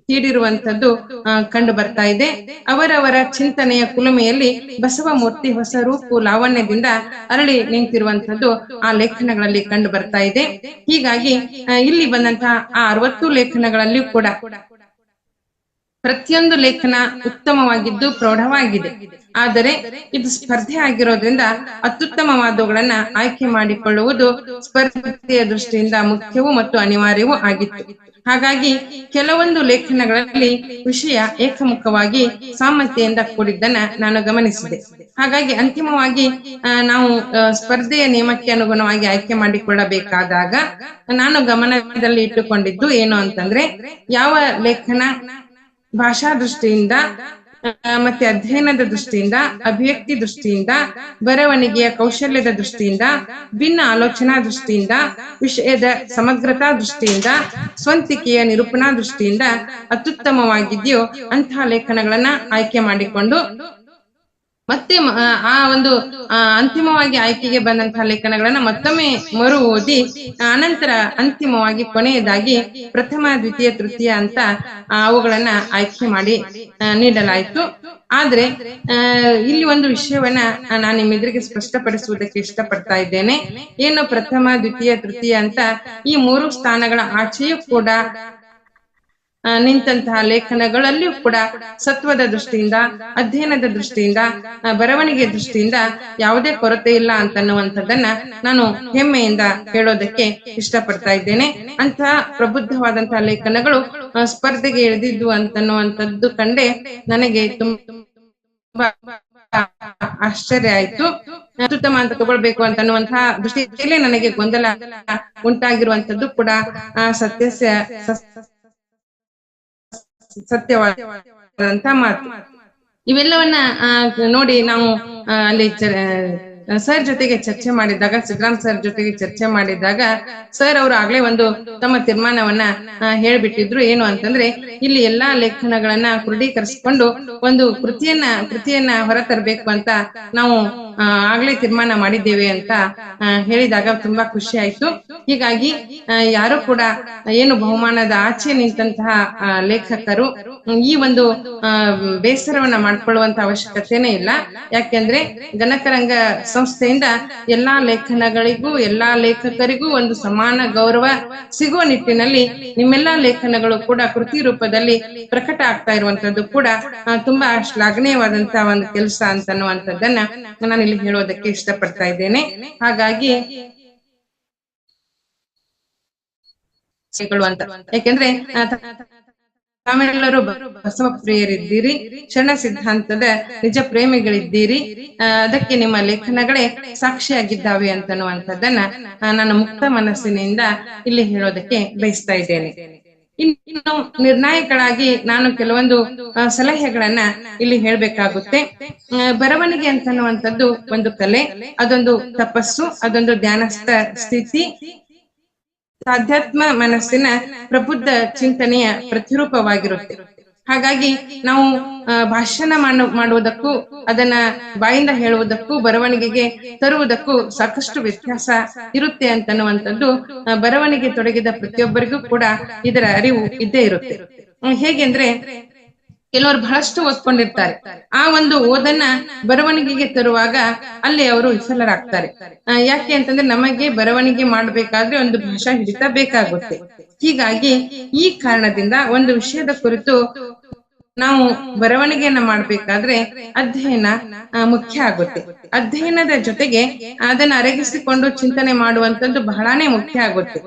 ತೀಡಿರುವಂತದ್ದು ಕಂಡು ಬರ್ತಾ ಇದೆ. ಅವರವರ ಚಿಂತನೆಯ ಕುಲುಮೆಯಲ್ಲಿ ಬಸವ ಮೂರ್ತಿ ಹೊಸ ರೂಪು ಲಾವಣ್ಯದಿಂದ ಅರಳಿ ನಿಂತಿರುವಂತದ್ದು ಆ ಲೇಖನಗಳಲ್ಲಿ ಕಂಡು ಬರ್ತಾ ಇದೆ. ಹೀಗಾಗಿ ಇಲ್ಲಿ ಬಂದಂತಹ ಆ ಅರವತ್ತು ಲೇಖನಗಳಲ್ಲಿಯೂ ಕೂಡ ಪ್ರತಿಯೊಂದು ಲೇಖನ ಉತ್ತಮವಾಗಿದ್ದು ಪ್ರೌಢವಾಗಿದೆ. ಆದರೆ ಇದು ಸ್ಪರ್ಧೆ ಆಗಿರೋದ್ರಿಂದ ಅತ್ಯುತ್ತಮವಾದವುಗಳನ್ನ ಆಯ್ಕೆ ಮಾಡಿಕೊಳ್ಳುವುದು ಸ್ಪರ್ಧೆಯ ದೃಷ್ಟಿಯಿಂದ ಮುಖ್ಯವೂ ಮತ್ತು ಅನಿವಾರ್ಯವೂ ಆಗಿತ್ತು. ಹಾಗಾಗಿ ಕೆಲವೊಂದು ಲೇಖನಗಳಲ್ಲಿ ವಿಷಯ ಏಕಮುಖವಾಗಿ ಸಾಮರ್ಥ್ಯದಿಂದ ಕೂಡಿದ್ದನ್ನ ನಾನು ಗಮನಿಸಿದೆ. ಹಾಗಾಗಿ ಅಂತಿಮವಾಗಿ ನಾವು ಸ್ಪರ್ಧೆಯ ನಿಯಮಕ್ಕೆ ಅನುಗುಣವಾಗಿ ಆಯ್ಕೆ ಮಾಡಿಕೊಳ್ಳಬೇಕಾದಾಗ ನಾನು ಗಮನದಲ್ಲಿ ಇಟ್ಟುಕೊಂಡಿದ್ದು ಏನು ಅಂತಂದ್ರೆ, ಯಾವ ಲೇಖನ ಭಾಷಾ ದೃಷ್ಟಿಯಿಂದ ಮತ್ತೆ ಅಧ್ಯಯನದ ದೃಷ್ಟಿಯಿಂದ, ಅಭಿವ್ಯಕ್ತಿ ದೃಷ್ಟಿಯಿಂದ, ಬರವಣಿಗೆಯ ಕೌಶಲ್ಯದ ದೃಷ್ಟಿಯಿಂದ, ಭಿನ್ನ ಆಲೋಚನಾ ದೃಷ್ಟಿಯಿಂದ, ವಿಷಯದ ಸಮಗ್ರತಾ ದೃಷ್ಟಿಯಿಂದ, ಸ್ವಂತಿಕೆಯ ನಿರೂಪಣಾ ದೃಷ್ಟಿಯಿಂದ ಅತ್ಯುತ್ತಮವಾಗಿದೆಯೋ ಅಂತಹ ಲೇಖನಗಳನ್ನ ಆಯ್ಕೆ ಮಾಡಿಕೊಂಡು ಮತ್ತೆ ಆ- ಒಂದು ಅಂತಿಮವಾಗಿ ಆಯ್ಕೆಗೆ ಬಂದಂತಹ ಲೇಖನಗಳನ್ನ ಮತ್ತೊಮ್ಮೆ ಮರು ಓದಿ ಅನಂತರ ಅಂತಿಮವಾಗಿ ಕೊನೆಯದಾಗಿ ಪ್ರಥಮ, ದ್ವಿತೀಯ, ತೃತೀಯ ಅಂತ ಅವುಗಳನ್ನ ಆಯ್ಕೆ ಮಾಡಿ ನೀಡಲಾಯಿತು. ಆದ್ರೆ ಇಲ್ಲಿ ಒಂದು ವಿಷಯವನ್ನ ನಾನು ನಿಮ್ಮೆದುರಿಗೆ ಸ್ಪಷ್ಟಪಡಿಸುವುದಕ್ಕೆ ಇಷ್ಟಪಡ್ತಾ ಇದ್ದೇನೆ. ಏನು ಪ್ರಥಮ, ದ್ವಿತೀಯ, ತೃತೀಯ ಅಂತ ಈ ಮೂರು ಸ್ಥಾನಗಳ ಆಚೆಯೂ ಕೂಡ ನಿಂತಹ ಲೇಖನಗಳಲ್ಲಿಯೂ ಕೂಡ ಸತ್ವದ ದೃಷ್ಟಿಯಿಂದ ಅಧ್ಯಯನದ ದೃಷ್ಟಿಯಿಂದ ಬರವಣಿಗೆ ದೃಷ್ಟಿಯಿಂದ ಯಾವುದೇ ಕೊರತೆ ಇಲ್ಲ ಅಂತನ್ನುವಂಥದ್ದನ್ನ ನಾನು ಹೆಮ್ಮೆಯಿಂದ ಹೇಳೋದಕ್ಕೆ ಇಷ್ಟಪಡ್ತಾ ಇದ್ದೇನೆ. ಅಂತಹ ಪ್ರಬುದ್ಧವಾದಂತಹ ಲೇಖನಗಳು ಸ್ಪರ್ಧೆಗೆ ಇಳಿದಿದ್ದು ಅಂತನ್ನುವಂಥದ್ದು ಕಂಡೆ ನನಗೆ ತುಂಬಾ ಆಶ್ಚರ್ಯ ಆಯ್ತು. ಅತ್ಯುತ್ತಮ ಅಂತ ತಗೊಳ್ಬೇಕು ಅಂತನ್ನುವಂತಹ ದೃಷ್ಟಿಯಲ್ಲಿ ನನಗೆ ಗೊಂದಲ ಉಂಟಾಗಿರುವಂತದ್ದು ಕೂಡ ಆ, ಸತ್ಯ ಸತ್ಯವಾದಂತ ಮಾತು. ಇವೆಲ್ಲವನ್ನ ನೋಡಿ ನಾವು ಅಲ್ಲಿ ಸರ್ ಜೊತೆಗೆ ಚರ್ಚೆ ಮಾಡಿದಾಗ ಸಿದ್ದರಾಮ್ ಸರ್ ಜೊತೆಗೆ ಚರ್ಚೆ ಮಾಡಿದಾಗ ಸರ್ ಅವರು ಆಗ್ಲೇ ಒಂದು ತಮ್ಮ ತೀರ್ಮಾನವನ್ನ ಹೇಳ್ಬಿಟ್ಟಿದ್ರು. ಏನು ಅಂತಂದ್ರೆ, ಇಲ್ಲಿ ಎಲ್ಲಾ ಲೇಖನಗಳನ್ನ ಕ್ರೋಢೀಕರಿಸಿಕೊಂಡು ಒಂದು ಕೃತಿಯನ್ನ ಕೃತಿಯನ್ನ ಹೊರತರಬೇಕು ಅಂತ ನಾವು ಆಗ್ಲೇ ತೀರ್ಮಾನ ಮಾಡಿದ್ದೇವೆ ಅಂತ ಹೇಳಿದಾಗ ತುಂಬಾ ಖುಷಿ ಆಯ್ತು. ಹೀಗಾಗಿ ಯಾರು ಕೂಡ ಏನು ಬಹುಮಾನದ ಆಚೆ ನಿಂತಹ ಲೇಖಕರು, ಈ ಒಂದು ಬೇಸರವನ್ನ ಮಾಡ್ಕೊಳ್ಳುವಂತ ಅವಶ್ಯಕತೆನೇ ಇಲ್ಲ. ಯಾಕೆಂದ್ರೆ ಗಣಕರಂಗ ಸಂಸ್ಥೆಯಿಂದ ಎಲ್ಲಾ ಲೇಖನಗಳಿಗೂ, ಎಲ್ಲಾ ಲೇಖಕರಿಗೂ ಒಂದು ಸಮಾನ ಗೌರವ ಸಿಗುವ ನಿಟ್ಟಿನಲ್ಲಿ ನಿಮ್ಮೆಲ್ಲಾ ಲೇಖನಗಳು ಕೂಡ ಕೃತಿ ರೂಪದಲ್ಲಿ ಪ್ರಕಟ ಆಗ್ತಾ ಇರುವಂತದ್ದು ಕೂಡ ತುಂಬಾ ಶ್ಲಾಘನೀಯವಾದಂತಹ ಒಂದು ಕೆಲಸ ಅಂತ ಅನ್ನುವಂಥದ್ದನ್ನ ನಾನು ಇಲ್ಲಿ ಹೇಳೋದಕ್ಕೆ ಇಷ್ಟಪಡ್ತಾ ಇದ್ದೇನೆ. ಹಾಗಾಗಿ ಅಂತ ಯಾಕೆಂದ್ರೆ ತಾವೆಲ್ಲರೂ ಬಸವ ಪ್ರಿಯರಿದ್ದೀರಿ, ಶರಣ ಸಿದ್ಧಾಂತದ ನಿಜ ಪ್ರೇಮಿಗಳಿದ್ದೀರಿ. ಅದಕ್ಕೆ ನಿಮ್ಮ ಲೇಖನಗಳೇ ಸಾಕ್ಷಿಯಾಗಿದ್ದಾವೆ ಅಂತನ್ನುವಂಥದ್ದನ್ನ ನನ್ನ ನಾನು ಮುಕ್ತ ಮನಸ್ಸಿನಿಂದ ಇಲ್ಲಿ ಹೇಳೋದಕ್ಕೆ ಬಯಸ್ತಾ ಇದ್ದೇನೆ. ಇನ್- ಇನ್ನು ನಿರ್ಣಾಯಕಳಾಗಿ ನಾನು ಕೆಲವೊಂದು ಸಲಹೆಗಳನ್ನ ಇಲ್ಲಿ ಹೇಳ್ಬೇಕಾಗುತ್ತೆ. ಬರವಣಿಗೆ ಅಂತನ್ನುವಂಥದ್ದು ಒಂದು ಕಲೆ, ಅದೊಂದು ತಪಸ್ಸು, ಅದೊಂದು ಧ್ಯಾನಸ್ಥ ಸ್ಥಿತಿ ಆಧ್ಯಾತ್ಮ ಮನಸ್ಸಿನ ಪ್ರಬುದ್ಧ ಚಿಂತನೆಯ ಪ್ರತಿರೂಪವಾಗಿರುತ್ತೆ. ಹಾಗಾಗಿ ನಾವು ಭಾಷಣ ಮಾಡು- ಮಾಡುವುದಕ್ಕೂ, ಅದನ್ನ ಬಾಯಿಂದ ಹೇಳುವುದಕ್ಕೂ, ಬರವಣಿಗೆಗೆ ತರುವುದಕ್ಕೂ ಸಾಕಷ್ಟು ವ್ಯತ್ಯಾಸ ಇರುತ್ತೆ ಅಂತನ್ನುವಂಥದ್ದು ಬರವಣಿಗೆ ತೊಡಗಿದ ಪ್ರತಿಯೊಬ್ಬರಿಗೂ ಕೂಡ ಇದರ ಅರಿವು ಇದ್ದೇ ಇರುತ್ತೆ. ಹೇಗೆಂದ್ರೆ ಕೆಲವರು ಬಹಳಷ್ಟು ಓದ್ಕೊಂಡಿರ್ತಾರೆ. ಆ ಒಂದು ಓದನ್ನ ಬರವಣಿಗೆಗೆ ತರುವಾಗ ಅಲ್ಲಿ ಅವರು ವಿಫಲರಾಗ್ತಾರೆ. ಯಾಕೆ ಅಂತಂದ್ರೆ ನಮಗೆ ಬರವಣಿಗೆ ಮಾಡಬೇಕಾದ್ರೆ ಒಂದು ಭಾಷಾ ಹಿಡಿತ ಬೇಕಾಗುತ್ತೆ. ಹೀಗಾಗಿ ಈ ಕಾರಣದಿಂದ ಒಂದು ವಿಷಯದ ಕುರಿತು ನಾವು ಬರವಣಿಗೆಯನ್ನ ಮಾಡ್ಬೇಕಾದ್ರೆ ಅಧ್ಯಯನ ಮುಖ್ಯ ಆಗುತ್ತೆ. ಅಧ್ಯಯನದ ಜೊತೆಗೆ ಅದನ್ನ ಅರಗಿಸಿಕೊಂಡು ಚಿಂತನೆ ಮಾಡುವಂತದ್ದು ಬಹಳಾನೇ ಮುಖ್ಯ ಆಗುತ್ತೆ.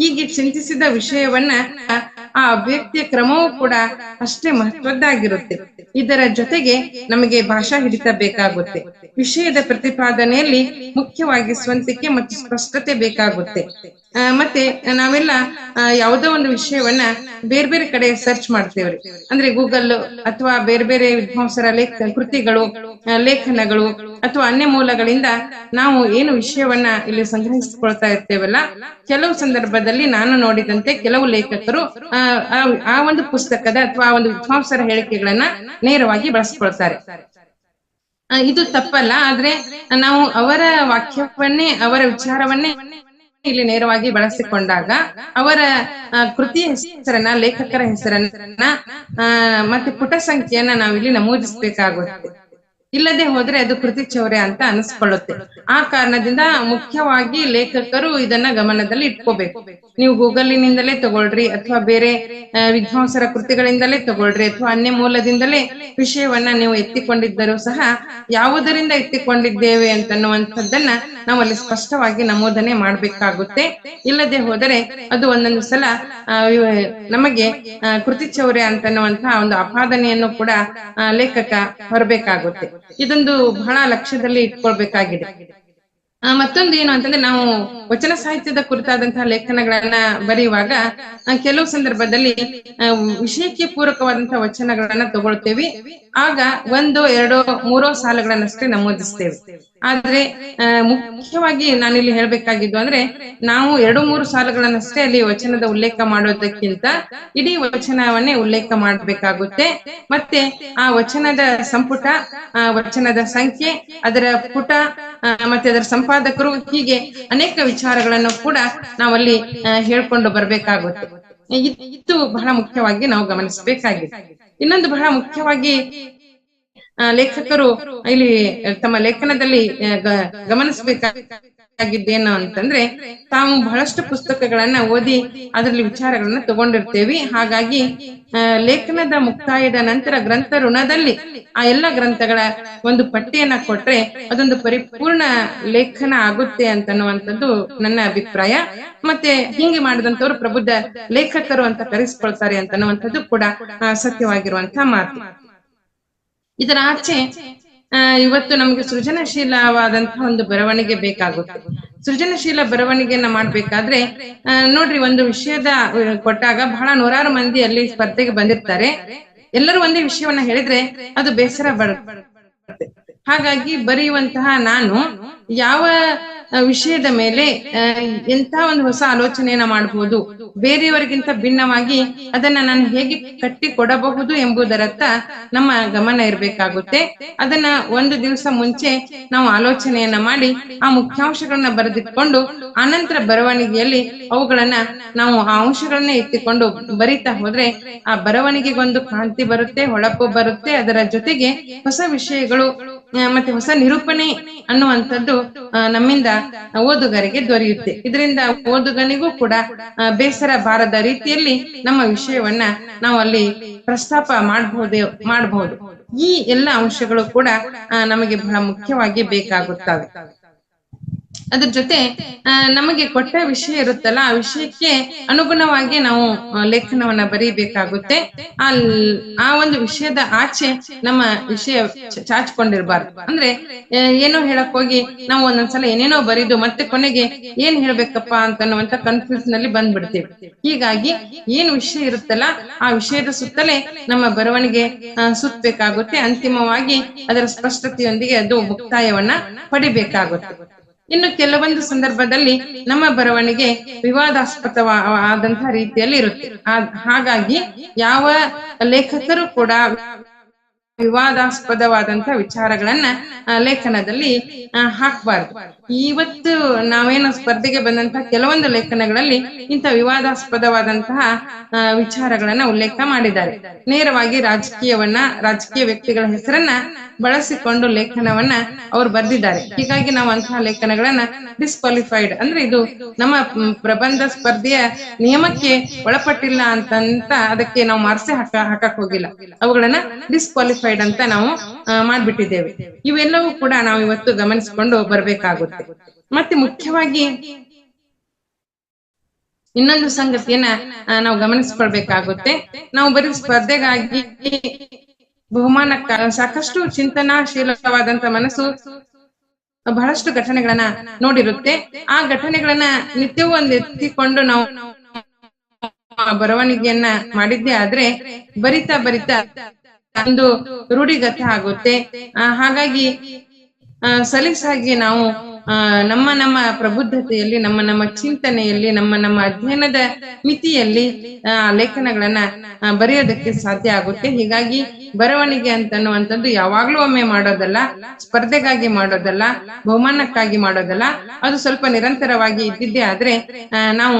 ಹೀಗೆ ಚಿಂತಿಸಿದ ವಿಷಯವನ್ನ, ಆ ಅಭ್ಯಕ್ತಿಯ ಕ್ರಮವೂ ಕೂಡ ಅಷ್ಟೇ ಮಹತ್ವದ್ದಾಗಿರುತ್ತೆ. ಇದರ ಜೊತೆಗೆ ನಮಗೆ ಭಾಷಾ ಹಿಡಿತ ಬೇಕಾಗುತ್ತೆ. ವಿಷಯದ ಪ್ರತಿಪಾದನೆಯಲ್ಲಿ ಮುಖ್ಯವಾಗಿ ಸ್ವಂತಿಕೆ ಮತ್ತು ಸ್ಪಷ್ಟತೆ ಬೇಕಾಗುತ್ತೆ. ಮತ್ತೆ ನಾವೆಲ್ಲ ಯಾವುದೋ ಒಂದು ವಿಷಯವನ್ನ ಬೇರೆ ಬೇರೆ ಕಡೆ ಸರ್ಚ್ ಮಾಡ್ತೇವ್ರಿ. ಅಂದ್ರೆ ಗೂಗಲ್ ಅಥವಾ ಬೇರೆ ಬೇರೆ ವಿದ್ವಾಂಸರ ಲೇಖ ಕೃತಿಗಳು ಲೇಖನಗಳು ಅಥವಾ ಅನ್ಯ ಮೂಲಗಳಿಂದ ನಾವು ಏನು ವಿಷಯವನ್ನ ಇಲ್ಲಿ ಸಂಗ್ರಹಿಸಿಕೊಳ್ತಾ ಇರ್ತೇವಲ್ಲ ಕೆಲವು ಸಂದರ್ಭದಲ್ಲಿ ನಾನು ನೋಡಿದಂತೆ ಕೆಲವು ಲೇಖಕರು ಆ, ಒಂದು ಪುಸ್ತಕದ ಅಥವಾ ಒಂದು ವಿದ್ವಾಂಸರ ಹೇಳಿಕೆಗಳನ್ನ ನೇರವಾಗಿ ಬಳಸ್ಕೊಳ್ತಾರೆ. ಇದು ತಪ್ಪಲ್ಲ ಆದ್ರೆ ನಾವು ಅವರ ವಾಕ್ಯವನ್ನೇ ಅವರ ವಿಚಾರವನ್ನೇ ಇಲ್ಲಿ ನೇರವಾಗಿ ಬಳಸಿಕೊಂಡಾಗ ಅವರ ಕೃತಿ ಹೆಸರನ್ನ, ಲೇಖಕರ ಹೆಸರನ್ನ ಮತ್ತೆ ಪುಟ ಸಂಖ್ಯೆಯನ್ನ ನಾವಿಲ್ಲಿ ನಮೂದಿಸಬೇಕಾಗುತ್ತೆ. ಇಲ್ಲದೆ ಹೋದ್ರೆ ಅದು ಕೃತಿ ಚೌರ್ಯ ಅಂತ ಅನಿಸ್ಕೊಳ್ಳುತ್ತೆ. ಆ ಕಾರಣದಿಂದ ಮುಖ್ಯವಾಗಿ ಲೇಖಕರು ಇದನ್ನ ಗಮನದಲ್ಲಿ ಇಟ್ಕೋಬೇಕು. ನೀವು ಗೂಗಲಿನಿಂದಲೇ ತಗೊಳ್ರಿ ಅಥವಾ ಬೇರೆ ವಿದ್ವಾಂಸರ ಕೃತಿಗಳಿಂದಲೇ ತಗೊಳ್ರಿ ಅಥವಾ ಅನ್ಯ ಮೂಲದಿಂದಲೇ ವಿಷಯವನ್ನ ನೀವು ಎತ್ತಿಕೊಂಡಿದ್ದರೂ ಸಹ ಯಾವುದರಿಂದ ಎತ್ತಿಕೊಂಡಿದ್ದೇವೆ ಅಂತನ್ನುವಂಥದ್ದನ್ನ ನಾವು ಅಲ್ಲಿ ಸ್ಪಷ್ಟವಾಗಿ ನಮೂದನೆ ಮಾಡ್ಬೇಕಾಗುತ್ತೆ. ಇಲ್ಲದೆ ಹೋದರೆ ಅದು ಒಂದೊಂದು ಸಲ ನಮಗೆ ಕೃತಿ ಚೌರ್ಯ ಅಂತನ್ನುವಂತಹ ಒಂದು ಅಪಾದನೆಯನ್ನು ಕೂಡ ಲೇಖಕ ಹೊರಬೇಕಾಗುತ್ತೆ. ಇದೊಂದು ಬಹಳ ಲಕ್ಷ್ಯದಲ್ಲಿ ಇಟ್ಕೊಳ್ಬೇಕಾಗಿದೆ. ಮತ್ತೊಂದು ಏನು ಅಂತಂದ್ರೆ ನಾವು ವಚನ ಸಾಹಿತ್ಯದ ಕುರಿತಾದಂತಹ ಲೇಖನಗಳನ್ನ ಬರೆಯುವಾಗ ಕೆಲವು ಸಂದರ್ಭದಲ್ಲಿ ವಿಷಯಕ್ಕೆ ಪೂರಕವಾದಂತಹ ವಚನಗಳನ್ನ ತಗೊಳ್ತೇವೆ. ಆಗ ಒಂದು, ಎರಡೋ, ಮೂರೋ ಸಾಲುಗಳನ್ನಷ್ಟೇ ನಮೂದಿಸ್ತೇವೆ. ಆದ್ರೆ ಮುಖ್ಯವಾಗಿ ನಾನಿಲ್ಲಿ ಹೇಳ್ಬೇಕಾಗಿದ್ದು ಅಂದ್ರೆ, ನಾವು ಎರಡು, ಮೂರು ಸಾಲಗಳನ್ನಷ್ಟೇ ಅಲ್ಲಿ ವಚನದ ಉಲ್ಲೇಖ ಮಾಡೋದಕ್ಕಿಂತ ಇಡೀ ವಚನವನ್ನೇ ಉಲ್ಲೇಖ ಮಾಡಬೇಕಾಗುತ್ತೆ. ಮತ್ತೆ ಆ ವಚನದ ಸಂಪುಟ ವಚನದ ಸಂಖ್ಯೆ, ಅದರ ಪುಟ ಮತ್ತೆ ಅದರ ಸಂಪಾದಕರು ಹೀಗೆ ಅನೇಕ ವಿಚಾರಗಳನ್ನು ಕೂಡ ನಾವಲ್ಲಿ ಹೇಳ್ಕೊಂಡು ಬರ್ಬೇಕಾಗುತ್ತೆ. ಇದು ಬಹಳ ಮುಖ್ಯವಾಗಿ ನಾವು ಗಮನಿಸಬೇಕಾಗಿದೆ. ಇನ್ನೊಂದು ಬಹಳ ಮುಖ್ಯವಾಗಿ ಲೇಖಕರು ಇಲ್ಲಿ ತಮ್ಮ ಲೇಖನದಲ್ಲಿ ಆ, ಗಮನಿಸಬೇಕಾಗಿದ್ದೇನು ಅಂತಂದ್ರೆ ತಾವು ಬಹಳಷ್ಟು ಪುಸ್ತಕಗಳನ್ನ ಓದಿ ಅದರಲ್ಲಿ ವಿಚಾರಗಳನ್ನ ತಗೊಂಡಿರ್ತೇವಿ. ಹಾಗಾಗಿ ಲೇಖನದ ಮುಕ್ತಾಯದ ನಂತರ ಗ್ರಂಥ ಋಣದಲ್ಲಿ ಆ ಎಲ್ಲ ಗ್ರಂಥಗಳ ಒಂದು ಪಟ್ಟಿಯನ್ನ ಕೊಟ್ರೆ ಅದೊಂದು ಪರಿಪೂರ್ಣ ಲೇಖನ ಆಗುತ್ತೆ ಅಂತನ್ನುವಂಥದ್ದು ನನ್ನ ಅಭಿಪ್ರಾಯ. ಮತ್ತೆ ಹಿಂಗೆ ಮಾಡಿದಂತವ್ರು ಪ್ರಬುದ್ಧ ಲೇಖಕರು ಅಂತ ಕರೆಸ್ಕೊಳ್ತಾರೆ ಅಂತನ್ನುವಂಥದ್ದು ಕೂಡ ಸತ್ಯವಾಗಿರುವಂತಹ ಮಾತು. ಇದರ ಆಚೆ ಇವತ್ತು ನಮ್ಗೆ ಸೃಜನಶೀಲವಾದಂತಹ ಒಂದು ಬರವಣಿಗೆ ಬೇಕಾಗುತ್ತೆ. ಸೃಜನಶೀಲ ಬರವಣಿಗೆಯನ್ನ ಮಾಡ್ಬೇಕಾದ್ರೆ ನೋಡ್ರಿ ಒಂದು ವಿಷಯದ ಕೊಟ್ಟಾಗ ಬಹಳ ನೂರಾರು ಮಂದಿ ಅಲ್ಲಿ ಸ್ಪರ್ಧೆಗೆ ಬಂದಿರ್ತಾರೆ. ಎಲ್ಲರೂ ಒಂದೇ ವಿಷಯವನ್ನ ಹೇಳಿದ್ರೆ ಅದು ಬೇಸರ ಬರುತ್ತೆ. ಹಾಗಾಗಿ ಬರೆಯುವಂತಹ ನಾನು ಯಾವ ವಿಷಯದ ಮೇಲೆ ಎಂತ ಒಂದು ಹೊಸ ಆಲೋಚನೆಯನ್ನ ಮಾಡಬಹುದು ಬೇರೆಯವರಿಗಿಂತ ಭಿನ್ನವಾಗಿ ಅದನ್ನ ನಾನು ಹೇಗೆ ಕಟ್ಟಿ ಕೊಡಬಹುದು ಎಂಬುದರತ್ತ ನಮ್ಮ ಗಮನ ಇರಬೇಕಾಗುತ್ತೆ. ಅದನ್ನ ಒಂದು ದಿವಸ ಮುಂಚೆ ನಾವು ಆಲೋಚನೆಯನ್ನ ಮಾಡಿ, ಆ ಮುಖ್ಯಾಂಶಗಳನ್ನ ಬರೆದಿಟ್ಕೊಂಡು, ಆನಂತರ ಬರವಣಿಗೆಯಲ್ಲಿ ಅವುಗಳನ್ನ ನಾವು ಆ ಅಂಶಗಳನ್ನ ಎತ್ತಿಕೊಂಡು ಬರಿತಾ ಹೋದ್ರೆ, ಆ ಬರವಣಿಗೆಗೊಂದು ಕಾಂತಿ ಬರುತ್ತೆ, ಹೊಳಪು ಬರುತ್ತೆ, ಅದರ ಜೊತೆಗೆ ಹೊಸ ವಿಷಯಗಳು ಮತ್ತೆ ಹೊಸ ನಿರೂಪಣೆ ಅನ್ನುವಂಥದ್ದು ನಮ್ಮಿಂದ ಓದುಗರಿಗೆ ದೊರೆಯುತ್ತೆ. ಇದರಿಂದ ಓದುಗನಿಗೂ ಕೂಡ ಬೇಸರ ಬಾರದ ರೀತಿಯಲ್ಲಿ ನಮ್ಮ ವಿಷಯವನ್ನ ನಾವು ಅಲ್ಲಿ ಪ್ರಸ್ತಾಪ ಮಾಡಬಹುದೇ ಮಾಡಬಹುದು ಈ ಎಲ್ಲ ಅಂಶಗಳು ಕೂಡ ನಮಗೆ ಬಹಳ ಮುಖ್ಯವಾಗಿ ಬೇಕಾಗುತ್ತವೆ. ಅದ್ರ ಜೊತೆ ನಮಗೆ ಕೊಟ್ಟ ವಿಷಯ ಇರುತ್ತಲ್ಲ, ಆ ವಿಷಯಕ್ಕೆ ಅನುಗುಣವಾಗಿ ನಾವು ಲೇಖನವನ್ನ ಬರೀಬೇಕಾಗುತ್ತೆ. ಆ ಆ ಒಂದು ವಿಷಯದ ಆಚೆ ನಮ್ಮ ವಿಷಯ ಚಾಚಿಕೊಂಡಿರ್ಬಾರ್ದು. ಅಂದ್ರೆ ಏನೋ ಹೇಳಕ್ ಹೋಗಿ ನಾವು ಒಂದೊಂದ್ಸಲ ಏನೇನೋ ಬರೀದು ಮತ್ತೆ ಕೊನೆಗೆ ಏನ್ ಹೇಳ್ಬೇಕಪ್ಪ ಅಂತನ್ನುವಂತ ಕನ್ಫ್ಯೂಸ್ನಲ್ಲಿ ಬಂದ್ಬಿಡ್ತೀವಿ. ಹೀಗಾಗಿ ಏನ್ ವಿಷಯ ಇರುತ್ತಲ್ಲ, ಆ ವಿಷಯದ ಸುತ್ತಲೇ ನಮ್ಮ ಬರವಣಿಗೆ ಸುತ್ತಬೇಕಾಗುತ್ತೆ ಅಂತಿಮವಾಗಿ ಅದರ ಸ್ಪಷ್ಟತೆಯೊಂದಿಗೆ ಅದು ಮುಕ್ತಾಯವನ್ನ ಪಡಿಬೇಕಾಗುತ್ತೆ. ಇನ್ನು ಕೆಲವೊಂದು ಸಂದರ್ಭದಲ್ಲಿ ನಮ್ಮ ಬರವಣಿಗೆ ವಿವಾದಾಸ್ಪದವಾದಂತಹ ರೀತಿಯಲ್ಲಿ ಇರುತ್ತೆ. ಹಾಗಾಗಿ ಯಾವ ಲೇಖಕರು ಕೂಡ ವಿವಾದಾಸ್ಪದವಾದಂತಹ ವಿಚಾರಗಳನ್ನ ಲೇಖನದಲ್ಲಿ ಹಾಕ್ಬಾರ್ದು. ಇವತ್ತು ನಾವೇನು ಸ್ಪರ್ಧೆಗೆ ಬಂದಂತಹ ಕೆಲವೊಂದು ಲೇಖನಗಳಲ್ಲಿ ಇಂಥ ವಿವಾದಾಸ್ಪದವಾದಂತಹ ವಿಚಾರಗಳನ್ನ ಉಲ್ಲೇಖ ಮಾಡಿದ್ದಾರೆ. ನೇರವಾಗಿ ರಾಜಕೀಯವನ್ನ, ರಾಜಕೀಯ ವ್ಯಕ್ತಿಗಳ ಹೆಸರನ್ನ ಬಳಸಿಕೊಂಡು ಲೇಖನವನ್ನ ಅವ್ರು ಬರೆದಿದ್ದಾರೆ. ಹೀಗಾಗಿ ನಾವು ಅಂತಹ ಲೇಖನಗಳನ್ನ ಡಿಸ್ಕ್ವಾಲಿಫೈಡ್ ಅಂದ್ರೆ ಇದು ನಮ್ಮ ಪ್ರಬಂಧ ಸ್ಪರ್ಧೆಯ ನಿಯಮಕ್ಕೆ ಒಳಪಟ್ಟಿಲ್ಲ ಅಂತಂತ ಅದಕ್ಕೆ ನಾವು ಮಾರ್ಸೆ ಹಾಕ, ಹಾಕಕ್ ಹೋಗಿಲ್ಲ. ಅವುಗಳನ್ನ ಡಿಸ್ಕ್ವಾಲಿಫೈಡ್ ಅಂತ ನಾವು ಮಾಡ್ಬಿಟ್ಟಿದ್ದೇವೆ. ಇವೆಲ್ಲವೂ ಕೂಡ ನಾವು ಇವತ್ತು ಗಮನಿಸಿಕೊಂಡು ಬರಬೇಕಾಗುತ್ತೆ. ಮತ್ತೆ ಮುಖ್ಯವಾಗಿ ಇನ್ನೊಂದು ಸಂಗತಿಯನ್ನ ನಾವು ಗಮನಿಸ್ಕೊಳ್ಬೇಕಾಗುತ್ತೆ. ನಾವು ಬರೀ ಸ್ಪರ್ಧೆಗಾಗಿ ಬಹುಮಾನಕ್ಕ ಸಾಕಷ್ಟು ಚಿಂತನಾಶೀಲವಾದಂತ ಮನಸ್ಸು ಬಹಳಷ್ಟು ಘಟನೆಗಳನ್ನ ನೋಡಿರುತ್ತೆ. ಆ ಘಟನೆಗಳನ್ನ ನಿತ್ಯವೂ ಒಂದು ಎತ್ತಿಕೊಂಡು ನಾವು ಬರವಣಿಗೆಯನ್ನ ಮಾಡಿದ್ದೆ ಆದ್ರೆ ಬರಿತಾ ಬರಿತಾ ಒಂದು ರೂಢಿಗತ ಆಗುತ್ತೆ. ಹಾಗಾಗಿ ಸಲೀಸಾಗಿ ನಾವು ನಮ್ಮ ನಮ್ಮ ಪ್ರಬುದ್ಧತೆಯಲ್ಲಿ ನಮ್ಮ ನಮ್ಮ ಚಿಂತನೆಯಲ್ಲಿ ನಮ್ಮ ನಮ್ಮ ಅಧ್ಯಯನದ ಮಿತಿಯಲ್ಲಿ ಆ, ಲೇಖನಗಳನ್ನ ಬರೆಯೋದಕ್ಕೆ ಸಾಧ್ಯ ಆಗುತ್ತೆ. ಹೀಗಾಗಿ ಬರವಣಿಗೆ ಅಂತನ್ನುವಂಥದ್ದು ಯಾವಾಗ್ಲೂ ಒಮ್ಮೆ ಮಾಡೋದಲ್ಲ ಸ್ಪರ್ಧೆಗಾಗಿ ಮಾಡೋದಲ್ಲ ಬಹುಮಾನಕ್ಕಾಗಿ ಮಾಡೋದಲ್ಲ. ಅದು ಸ್ವಲ್ಪ ನಿರಂತರವಾಗಿ ಇದ್ದಿದ್ದೇ ಆದ್ರೆ ನಾವು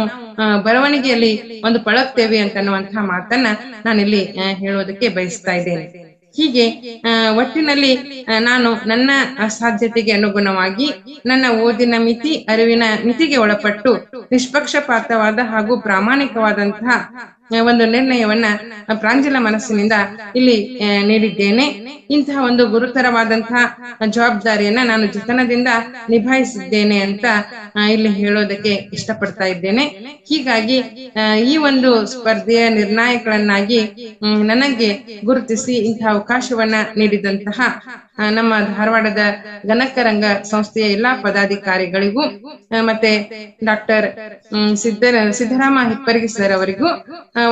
ಬರವಣಿಗೆಯಲ್ಲಿ ಒಂದು ಪಳಗ್ತೇವೆ ಅಂತನ್ನುವಂತಹ ಮಾತನ್ನ ನಾನಿಲ್ಲಿ ಹೇಳೋದಕ್ಕೆ ಬಯಸ್ತಾ ಇದ್ದೇನೆ. ಹೀಗೆ ಒಟ್ಟಿನಲ್ಲಿ ನಾನು ನನ್ನ ಸಾಧ್ಯತೆಗೆ ಅನುಗುಣವಾಗಿ ನನ್ನ ಓದಿನ ಮಿತಿ, ಅರಿವಿನ ಮಿತಿಗೆ ಒಳಪಟ್ಟು ನಿಷ್ಪಕ್ಷಪಾತವಾದ ಹಾಗೂ ಪ್ರಾಮಾಣಿಕವಾದಂತಹ ಒಂದು ನಿರ್ಣಯವನ್ನ ಪ್ರಾಂಜಲ ಮನಸ್ಸಿನಿಂದ ಇಲ್ಲಿ ನೀಡಿದ್ದೇನೆ. ಇಂತಹ ಒಂದು ಗುರುತರವಾದಂತಹ ಜವಾಬ್ದಾರಿಯನ್ನ ನಾನು ಜತನದಿಂದ ನಿಭಾಯಿಸಿದ್ದೇನೆ ಅಂತ ಇಲ್ಲಿ ಹೇಳೋದಕ್ಕೆ ಇಷ್ಟಪಡ್ತಾ ಇದ್ದೇನೆ. ಹೀಗಾಗಿ ಈ ಒಂದು ಸ್ಪರ್ಧೆಯ ನಿರ್ಣಾಯಕಗಳನ್ನಾಗಿ ನನಗೆ ಗುರುತಿಸಿ ಇಂತಹ ಅವಕಾಶವನ್ನ ನೀಡಿದಂತಹ ನಮ್ಮ ಧಾರವಾಡದ ಗಣಕರಂಗ ಸಂಸ್ಥೆಯ ಎಲ್ಲಾ ಪದಾಧಿಕಾರಿಗಳಿಗೂ ಮತ್ತೆ ಡಾಕ್ಟರ್ ಸಿದ್ದರ, ಸಿದ್ದರಾಮ ಹಿಪ್ಪರ್ಗಿ ಸರ್ ಅವರಿಗೂ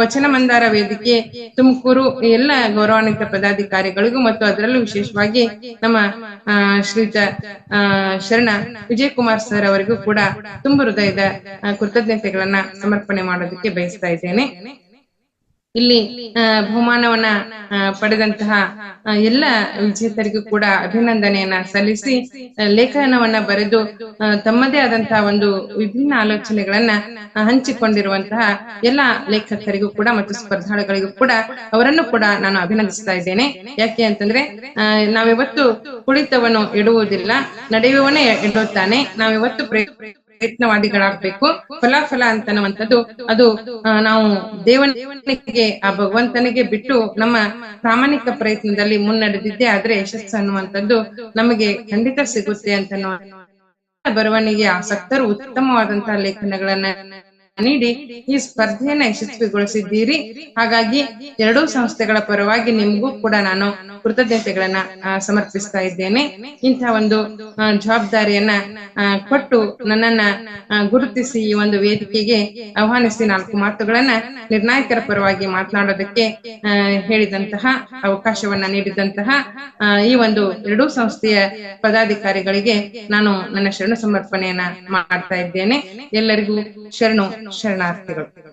ವಚನ ಮಂದಾರ ವೇದಿಕೆ, ತುಮಕೂರು ಎಲ್ಲ ಗೌರವಾನ್ವಿತ ಪದಾಧಿಕಾರಿಗಳಿಗೂ ಮತ್ತು ಅದರಲ್ಲೂ ವಿಶೇಷವಾಗಿ ನಮ್ಮ ಶ್ರೀತ ಶರಣ ವಿಜಯ್ ವಿಜಯಕುಮಾರ್ ಸರ್ ಅವರಿಗೂ ಕೂಡ ತುಂಬ ಹೃದಯದ ಕೃತಜ್ಞತೆಗಳನ್ನ ಸಮರ್ಪಣೆ ಮಾಡೋದಕ್ಕೆ ಬಯಸ್ತಾ ಇದ್ದೇನೆ. ಇಲ್ಲಿ ಬಹುಮಾನವನ್ನ ಪಡೆದಂತಹ ಎಲ್ಲ ವಿಜೇತರಿಗೂ ಕೂಡ ಅಭಿನಂದನೆಯನ್ನ ಸಲ್ಲಿಸಿ ಲೇಖನವನ್ನ ಬರೆದು ತಮ್ಮದೇ ಆದಂತಹ ಒಂದು ವಿಭಿನ್ನ ಆಲೋಚನೆಗಳನ್ನ ಹಂಚಿಕೊಂಡಿರುವಂತಹ ಎಲ್ಲ ಲೇಖಕರಿಗೂ ಕೂಡ ಮತ್ತು ಸ್ಪರ್ಧಾಳುಗಳಿಗೂ ಕೂಡ ಅವರನ್ನು ಕೂಡ ನಾನು ಅಭಿನಂದಿಸ್ತಾ ಇದ್ದೇನೆ. ಯಾಕೆ ಅಂತಂದ್ರೆ ನಾವಿವತ್ತು ಕುಳಿತವನು ಇಡುವುದಿಲ್ಲ ನಡೆಯುವವನೇ ಇಡುತ್ತಾನೆ ನಾವಿವತ್ತು ಪ್ರಯ- ಪ್ರಯತ್ನವಾದಿಗಳಾಗ್ಬೇಕು ಫಲಾಫಲ ಅಂತನ್ನುವಂಥದ್ದು ಅದು ನಾವು ದೇವನಿಗೆ, ಆ ಭಗವಂತನಿಗೆ ಬಿಟ್ಟು ನಮ್ಮ ಪ್ರಾಮಾಣಿಕ ಪ್ರಯತ್ನದಲ್ಲಿ ಮುನ್ನಡೆದಿದ್ದೆ ಆದ್ರೆ ಯಶಸ್ಸು ಅನ್ನುವಂಥದ್ದು ನಮಗೆ ಖಂಡಿತ ಸಿಗುತ್ತೆ ಅಂತ ಬರವಣಿಗೆ ಆಸಕ್ತರು ಉತ್ತಮವಾದಂತಹ ಲೇಖನಗಳನ್ನ ನೀಡಿ ಈ ಸ್ಪರ್ಧೆಯನ್ನ ಯಶಸ್ವಿಗೊಳಿಸಿದ್ದೀರಿ. ಹಾಗಾಗಿ ಎರಡೂ ಸಂಸ್ಥೆಗಳ ಪರವಾಗಿ ನಿಮಗೂ ಕೂಡ ನಾನು ಕೃತಜ್ಞತೆಗಳನ್ನ ಸಮರ್ಪಿಸ್ತಾ ಇದ್ದೇನೆ. ಇಂತಹ ಒಂದು ಜವಾಬ್ದಾರಿಯನ್ನ ಕೊಟ್ಟು ನನ್ನನ್ನ ಗುರುತಿಸಿ ಈ ಒಂದು ವೇದಿಕೆಗೆ ಆಹ್ವಾನಿಸಿ ನಾಲ್ಕು ಮಾತುಗಳನ್ನ ನಿರ್ಣಾಯಕರ ಪರವಾಗಿ ಮಾತನಾಡೋದಕ್ಕೆ ಹೇಳಿದಂತಹ ಅವಕಾಶವನ್ನ ನೀಡಿದಂತಹ ಈ ಒಂದು ಎರಡೂ ಸಂಸ್ಥೆಯ ಪದಾಧಿಕಾರಿಗಳಿಗೆ ನಾನು ನನ್ನ ಶರಣ ಸಮರ್ಪಣೆಯನ್ನ ಮಾಡ್ತಾ ಇದ್ದೇನೆ. ಎಲ್ಲರಿಗೂ ಶರಣು. ಶರಣಾರ್ಥಿಗಳು